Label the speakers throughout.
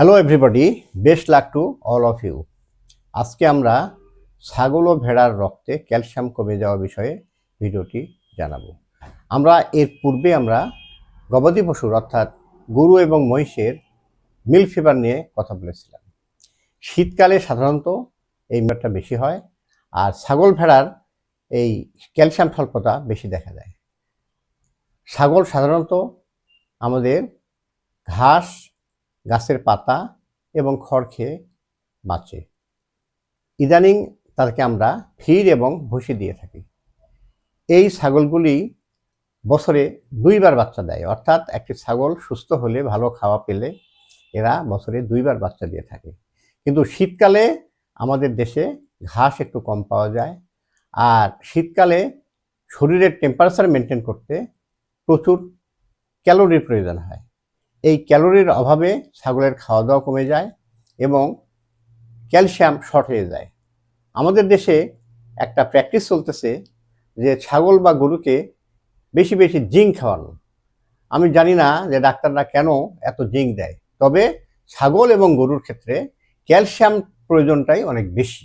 Speaker 1: Hello everybody best luck to all of you আজকে আমরা ছাগল ও ভেড়ার রক্তে ক্যালসিয়াম কমে যাওয়া বিষয়ে ভিডিওটি জানাব। আমরা এর পূর্বে আমরা গবাদি পশুর অর্থাৎ গরু এবং মহিষের মিল্ক ফিভার নিয়ে কথা বলেছিলাম। শীতকালে সাধারণত এই ব্যাপারটা বেশি হয় আর ছাগল ভেড়ার এই ক্যালসিয়াম স্বল্পতা বেশি দেখা যায় ছাগল সাধারণত আমাদের ঘাস গাছের পাতা এবং খড় খেয়ে বাঁচে। ইদানিং তাদেরকে আমরা ফির এবং ভুসি দিয়ে থাকি। এই ছাগলগুলি বছরে দুইবার বাচ্চা দেয়, অর্থাৎ একটি ছাগল সুস্থ হলে, ভালো খাওয়া পেলে এরা বছরে দুইবার বাচ্চা দিয়ে থাকে। কিন্তু শীতকালে আমাদের দেশে ঘাস একটু কম পাওয়া যায় আর শীতকালে শরীরের টেম্পারেচার মেনটেন করতে প্রচুর ক্যালোরির প্রয়োজন হয়। এই ক্যালোরির অভাবে ছাগলের খাওয়া দাওয়া কমে যায় এবং ক্যালসিয়াম শর্ট হয়ে যায়। আমাদের দেশে একটা প্র্যাকটিস চলতেছে যে ছাগল বা গরুকে বেশি বেশি জিঙ্ক খাওয়ানো। আমি জানি না যে ডাক্তাররা কেন এত জিঙ্ক দেয়, তবে ছাগল এবং গরুর ক্ষেত্রে ক্যালসিয়াম প্রয়োজনটাই অনেক বেশি।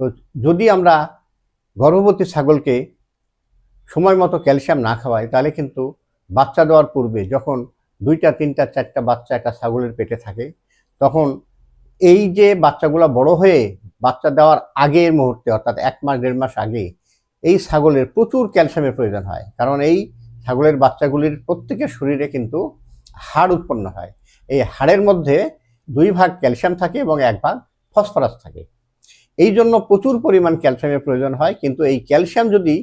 Speaker 1: তো যদি আমরা গর্ভবতী ছাগলকে সময় মতো ক্যালসিয়াম না খাওয়াই, তাহলে কিন্তু বাচ্চা দেওয়ার পূর্বে যখন দুইটা, তিনটা, চারটা বাচ্চা একটা ছাগলের পেটে থাকে। তখন এই যে বাচ্চাগুলো বড় হয়ে বাচ্চা দেওয়ার আগের মুহূর্তে, অর্থাৎ এক মাস, দেড় মাস আগে, এই ছাগলের প্রচুর ক্যালসিয়ামের প্রয়োজন হয়। কারণ এই ছাগলের বাচ্চাগুলির প্রত্যেকের শরীরে কিন্তু হাড় উৎপন্ন হয়। এই হাড়ের মধ্যে দুই ভাগ ক্যালসিয়াম থাকে এবং এক ভাগ ফসফরাস থাকে। এই জন্য প্রচুর পরিমাণ ক্যালসিয়ামের প্রয়োজন হয়। কিন্তু এই ক্যালসিয়াম যদি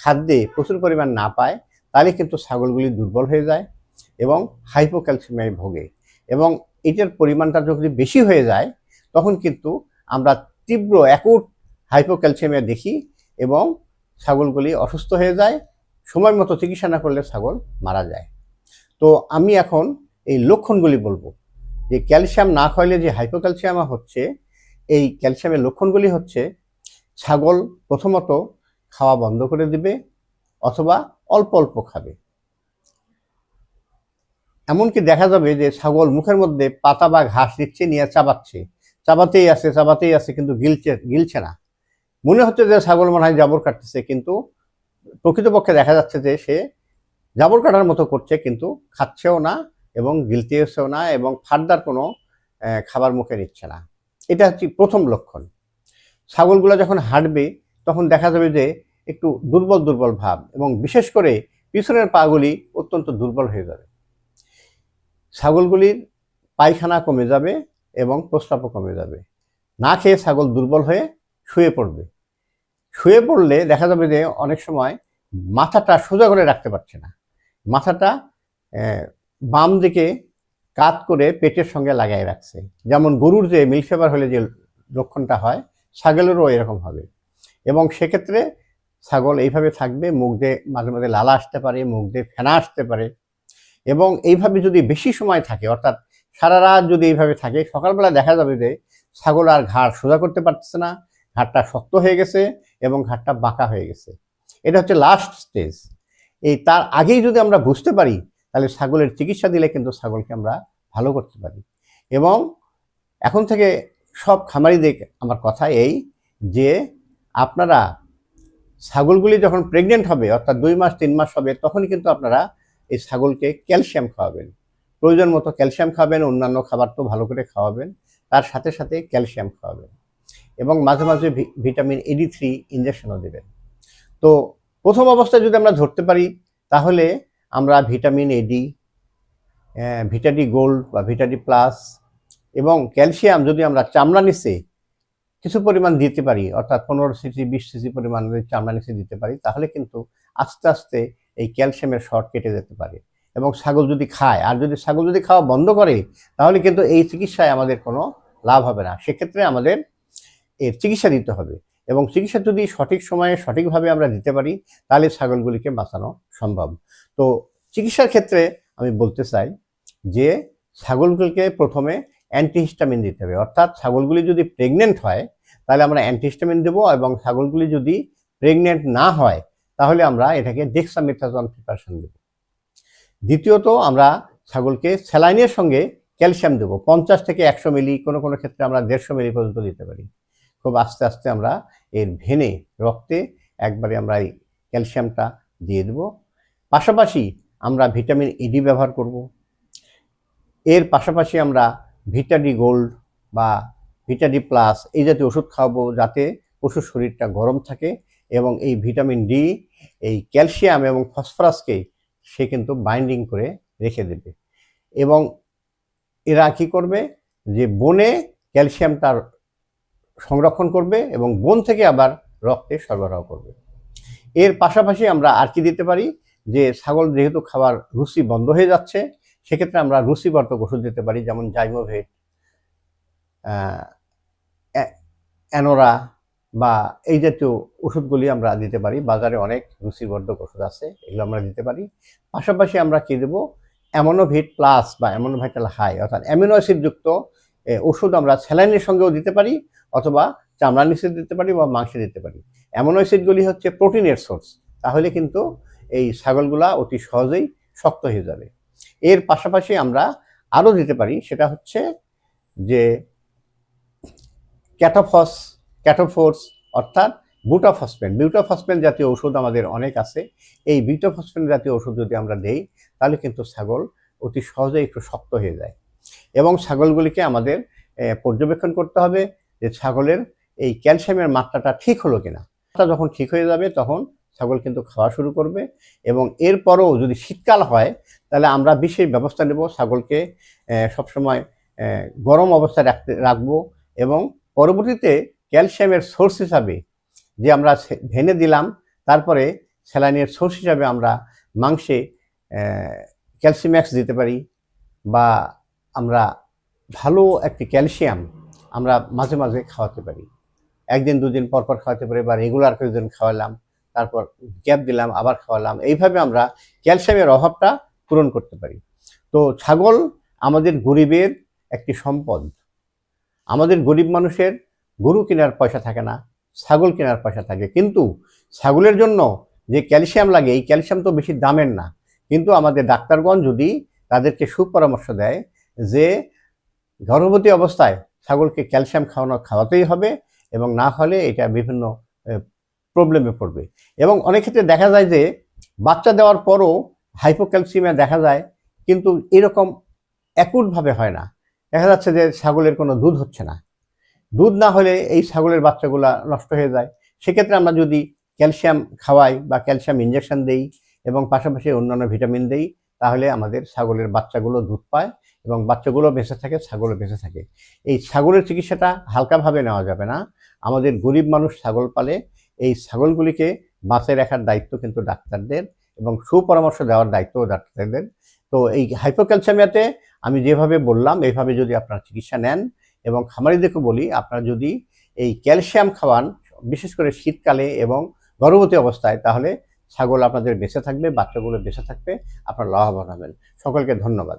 Speaker 1: খাদ্যে প্রচুর পরিমাণ না পায়, তাহলে কিন্তু ছাগলগুলি দুর্বল হয়ে যায়। এবং হাইপোক্যালসিয়ামে ভোগে। এবং এটার পরিমাণটা যদি বেশি হয়ে যায়, তখন কিন্তু আমরা তীব্র অ্যাকুট হাইপোক্যালসিয়ামে দেখি এবং ছাগলগুলি অসুস্থ হয়ে যায়, সময় মতো চিকিৎসা না করলে ছাগল মারা যায়। তো আমি এখন এই লক্ষণগুলি বলব। যে ক্যালসিয়াম না খাইলে যে হাইপোক্যালসিয়াম হচ্ছে, এই ক্যালসিয়ামের লক্ষণগুলি হচ্ছে ছাগল প্রথমত খাওয়া বন্ধ করে দিবে অথবা অল্প অল্প খাবে। এমনকি দেখা যাবে যে ছাগল মুখের মধ্যে পাতা বা ঘাস দিচ্ছে, নিয়ে চাবাচ্ছে। চাবাতেই আছে চাবাতেই আছে কিন্তু গিলছে গিলছে না। মনে হচ্ছে যে ছাগল মনে হয় জাবর কাটতেছে, কিন্তু প্রকৃতপক্ষে দেখা যাচ্ছে যে সে জাবর কাটার মতো করছে, কিন্তু খাচ্ছেও না এবং গিলতেছেও না এবং ফার্দার কোনো খাবার মুখে নিচ্ছে না। এটা হচ্ছে প্রথম লক্ষণ। ছাগলগুলো যখন হাঁটবে, তখন দেখা যাবে যে একটু দুর্বল দুর্বল ভাব এবং বিশেষ করে পিছনের পাগুলি অত্যন্ত দুর্বল হয়ে যাবে। ছাগলগুলির পায়খানা কমে যাবে এবং প্রস্রাবও কমে যাবে। না খেয়ে ছাগল দুর্বল হয়ে শুয়ে পড়বে। শুয়ে পড়লে দেখা যাবে যে অনেক সময় মাথাটা সোজা করে রাখতে পারছে না। মাথাটা বাম দিকে কাত করে পেটের সঙ্গে লাগাই রাখছে। যেমন গরুর যে মিল্ক ফেভার হলে যে লক্ষণটা হয়, ছাগলেরও এরকম হবে। এবং সেক্ষেত্রে ছাগল এইভাবে থাকবে, মুখ দিয়ে মাঝে মাঝে লালা আসতে পারে, মুখ দিয়ে ফেনা আসতে পারে। এবং এইভাবে যদি বেশি সময় থাকে, অর্থাৎ সারা রাত যদি এইভাবে থাকে, সকালবেলা দেখা যাবে যে ছাগল আর ঘাড় সোজা করতে পারতেছে না, ঘাড়টা শক্ত হয়ে গেছে এবং ঘাড়টা বাঁকা হয়ে গেছে। এটা হচ্ছে লাস্ট স্টেজ এই তার আগেই যদি আমরা বুঝতে পারি, তাহলে ছাগলের চিকিৎসা দিলে কিন্তু ছাগলকে আমরা ভালো করতে পারি। এবং এখন থেকে সব খামারিদের আমার কথা এই যে আপনারা ছাগলগুলি যখন প্রেগনেন্ট হবে, অর্থাৎ দুই মাস, তিন মাস হবে তখনই কিন্তু আপনারা এই ছাগলকে ক্যালসিয়াম খাওয়াবেন। প্রয়োজন মতো ক্যালসিয়াম খাবেন, অন্যান্য খাবার তো ভালো করে খাওয়াবেন, তার সাথে সাথে ক্যালসিয়াম খাওয়াবেন এবং মাঝে মাঝে ভিটামিন এডি থ্রি ইঞ্জেকশনও দেবেন। তো প্রথম অবস্থায় যদি আমরা ধরতে পারি, তাহলে আমরা ভিটামিন এডি ভিটাডি গোল্ড বা ভিটাডি প্লাস এবং ক্যালসিয়াম যদি আমরা চামড়া নিচে কিছু পরিমাণ দিতে পারি, অর্থাৎ পনেরো সিসি, বিশ সিসি পরিমাণ যদি চামড়া নিচে দিতে পারি, তাহলে কিন্তু আস্তে আস্তে এই ক্যালসিয়ামের শর্ট কেটে যেতে পারে। এবং ছাগল যদি খায়, আর যদি ছাগল যদি খাওয়া বন্ধ করে, তাহলে কিন্তু এই চিকিৎসায় আমাদের কোনো লাভ হবে না। সেক্ষেত্রে আমাদের এর চিকিৎসা দিতে হবে। এবং চিকিৎসা যদি সঠিক সময়ে সঠিকভাবে আমরা দিতে পারি, তাহলে ছাগলগুলিকে বাঁচানো সম্ভব। তো চিকিৎসার ক্ষেত্রে আমি বলতে চাই যে, ছাগলগুলিকে প্রথমে অ্যান্টিহিস্টামিন দিতে হবে। অর্থাৎ ছাগলগুলি যদি প্রেগনেন্ট হয়, তাহলে আমরা অ্যান্টিহিস্টামিন দেবো এবং ছাগলগুলি যদি প্রেগনেন্ট না হয় তাহলে আমরা এটাকে ডেক্সামেথাজন প্রিপারেশন দেব। দ্বিতীয়ত আমরা ছাগলকে স্যালাইনের সঙ্গে ক্যালসিয়াম দেবো। পঞ্চাশ থেকে একশো মিলি, কোনো কোনো ক্ষেত্রে আমরা দেড়শো মিলি পর্যন্ত দিতে পারি। খুব আস্তে আস্তে আমরা এর ভেনে, রক্তে একবারে আমরা এই ক্যালসিয়ামটা দিয়ে দেব। পাশাপাশি আমরা ভিটামিন ইডি ব্যবহার করব। এর পাশাপাশি আমরা ভিটাডি গোল্ড বা ভিটাডি প্লাস এই জাতীয় ওষুধ খাওয়াবো যাতে পশুর শরীরটা গরম থাকে এবং এই ভিটামিন ডি, এই ক্যালসিয়াম এবং ফসফরাসকে সে কিন্তু বাইন্ডিং করে রেখে দেবে। এবং এরা কী করবে? যে বনে ক্যালসিয়ামটা সংরক্ষণ করবে এবং বন থেকে আবার রক্তে সরবরাহ করবে। এর পাশাপাশি আমরা আর কি দিতে পারি? যে ছাগল যেহেতু খাবার রুচি বন্ধ হয়ে যাচ্ছে, সেক্ষেত্রে আমরা রুচিবর্ধক ওষুধ দিতে পারি, যেমন জাইমোভেট অ্যানোরা বা এই জাতীয় ওষুধগুলি আমরা দিতে পারি। বাজারে অনেক রুচিবর্ধক ওষুধ আছে, এগুলো আমরা দিতে পারি। পাশাপাশি আমরা কী দেবো? অ্যামোনোভিট প্লাস বা অ্যামোনোভাইটাল হাই অর্থাৎ অ্যামিনো অ্যাসিডযুক্ত ওষুধ আমরা স্যালাইনের সঙ্গেও দিতে পারি অথবা চামড়া নিচে দিতে পারি বা মাংসে দিতে পারি। অ্যামোনো অ্যাসিডগুলি হচ্ছে প্রোটিনের সোর্স তাহলে কিন্তু এই ছাগলগুলা অতি সহজেই শক্ত হয়ে যাবে। এর পাশাপাশি আমরা আরও দিতে পারি, সেটা হচ্ছে যে ক্যাটোফস ক্যাটোফোর্স অর্থাৎ বুটাফসফেন বিউটাফসফেন জাতীয় ওষুধ আমাদের অনেক আছে। এই বিউটাফসফেন জাতীয় ওষুধ যদি আমরা দেই, তাহলে কিন্তু ছাগল অতি সহজে একটু শক্ত হয়ে যায়। এবং ছাগলগুলিকে আমাদের পর্যবেক্ষণ করতে হবে যে ছাগলের এই ক্যালসিয়ামের মাত্রাটা ঠিক হলো কিনা। মাত্রা যখন ঠিক হয়ে যাবে, তখন ছাগল কিন্তু খাওয়া শুরু করবে এবং এরপরও যদি শীতকাল হয়, তাহলে আমরা বিশেষ ব্যবস্থা নেব ছাগলকে সবসময় গরম অবস্থায় রাখতে, রাখব এবং পরবর্তীতে ক্যালসিয়ামের সোর্স হিসাবে যে আমরা ভেনে দিলাম, তারপরে স্যালাইনের সোর্স হিসাবে আমরা মাংসে ক্যালসিম্যাক্স দিতে পারি বা আমরা ভালো একটি ক্যালসিয়াম আমরা মাঝে মাঝে খাওয়াতে পারি। একদিন, দুদিন পর পর খাওয়াতে পারি বা রেগুলার কিছুদিন খাওয়ালাম, তারপর গ্যাপ দিলাম, আবার খাওয়ালাম, এইভাবে আমরা ক্যালসিয়ামের অভাবটা পূরণ করতে পারি। তো ছাগল আমাদের গরিবের একটি সম্পদ। আমাদের গরিব মানুষের গরু কেনার পয়সা থাকে না, ছাগল কেনার পয়সা থাকে। কিন্তু ছাগলের জন্য যে ক্যালসিয়াম লাগে, এই ক্যালসিয়াম তো বেশি দামের না। কিন্তু আমাদের ডাক্তারগণ যদি তাদেরকে সুপরামর্শ দেয় যে গর্ভবতী অবস্থায় ছাগলকে ক্যালসিয়াম খাওয়ানো, খাওয়াতেই হবে এবং না হলে এটা বিভিন্ন প্রবলেমে পড়বে। এবং অনেক ক্ষেত্রে দেখা যায় যে বাচ্চা দেওয়ার পরও হাইপোক্যালসিমিয়া দেখা যায়, কিন্তু এরকম অ্যাকুটভাবে হয় না। দেখা যাচ্ছে যে ছাগলের কোনো দুধ হচ্ছে না। দুধ না হলে এই ছাগলের বাচ্চাগুলা নষ্ট হয়ে যায়। সেক্ষেত্রে আমরা যদি ক্যালসিয়াম খাওয়াই বা ক্যালসিয়াম ইঞ্জেকশন দেই এবং পাশাপাশি অন্যান্য ভিটামিন দেই, তাহলে আমাদের ছাগলের বাচ্চাগুলো দুধ পায় এবং বাচ্চাগুলো বেঁচে থাকে ছাগলও বেঁচে থাকে। এই ছাগলের চিকিৎসাটা হালকাভাবে নেওয়া যাবে না। আমাদের গরিব মানুষ ছাগল পালে এই ছাগলগুলিকে বাঁচিয়ে রাখার দায়িত্ব কিন্তু ডাক্তারদের এবং সুপরামর্শ দেওয়ার দায়িত্ব ডাক্তারদের। তো এই হাইপোক্যালসিয়ামিয়াতে আমি যেভাবে বললাম, এইভাবে যদি আপনারা চিকিৎসা নেন এবং খামারিদেরকে বলি, আপনারা যদি এই ক্যালসিয়াম খাওয়ান, বিশেষ করে শীতকালে এবং গর্ভবতী অবস্থায়, তাহলে ছাগল আপনাদের বেঁচে থাকবে, বাচ্চাগুলো বেঁচে থাকবে, আপনারা লাভবান হবেন। সকলকে ধন্যবাদ।